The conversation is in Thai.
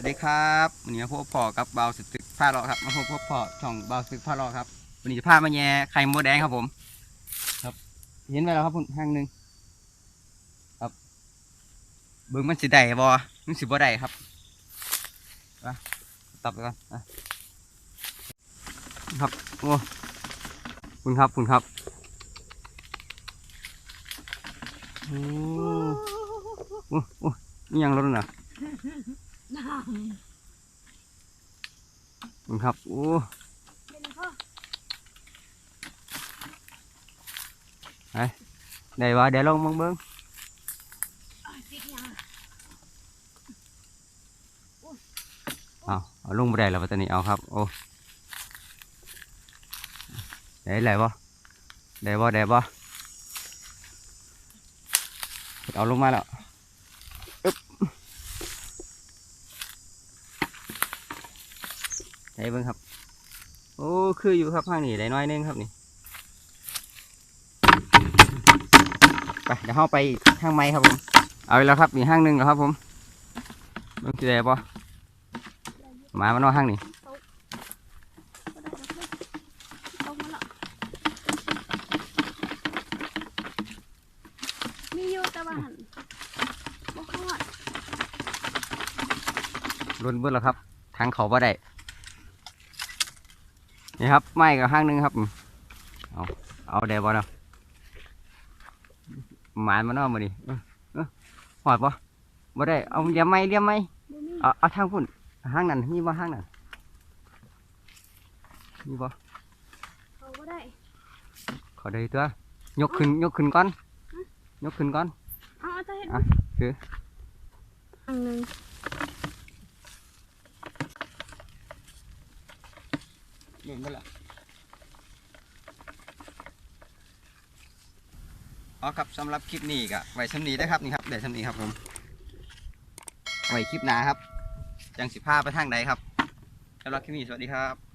วัสดีครับวันนี้มพบพ่อกับเบาสึกตึกผ้าเลาะครับมาพบพบพ่อช่องเบาสึกผ้าเลาะครับวันนี้จะพามาแย่ไข่มดแดงครับผม ครับ เห็นไหมแล้วครับผมห้างหนึ่งครับเบิ้งมันสิได้บ่มันสิบ่ได้ครับมาตับไปก่อนครับโอ้คุณครับคุณครับโอ้โอ้โอ้นี่ยังรถน่ะ คุณครับโอ้ำเป็นพ่อได้ว่าเดี๋ยวลองมึงเบิ้งเอาเอาลงบ่ได้แล้วตตานีเอาครับโอ้ได้ไรบ่ได้บ่ได้บ่เอาลงมาแล้วอึ๊บ ได้เบิ้งครับ โอ้คืออยู่ครับข้างนี้ได้น้อยหนึงครับนี่ไปเดี๋ยวเข้าไปทางไม้ครับผม เอาอีกแล้วครับนี่ห้างหนึ่งแล้วครับผมเบิ้งสิได้บ่หมามันนอนห้างนี่ก็ได้แล้วเพื่อนเอามาละมีอยู่แต่ว่าหันบ่ฮอดรุนเบิ้ลแล้วครับทางเขาบ่ได้ นี่ครับไม้กับห้างหนึงครับ เอาเอาได้บ่เนาะหมานมันนอนมาดิเออเออหอดบ่บ่ได้เอาเลี้ยมไม้เลี้ยมไม้บ่มีเอาเอาทางพุ่นห้างนั้นมีบ่ห้างนั้นมีบ่เขาบ่ได้ขอได้ตัวยกขึ้นยกขึ้นก่อน ยกขึ้นก่อนเอาเอาถ้าเห็นอะคืออันหนึง เล่นบ่ล่ะเอาครับสำหรับคลิปนี้ก็ไว้สำนีได้ครับนี่ครับเดี๋ยวสำนีครับผมไว้คลิปหน้าครับยังสิบห้าไปทางใดครับสำหรับคลิปนี้สวัสดีครับ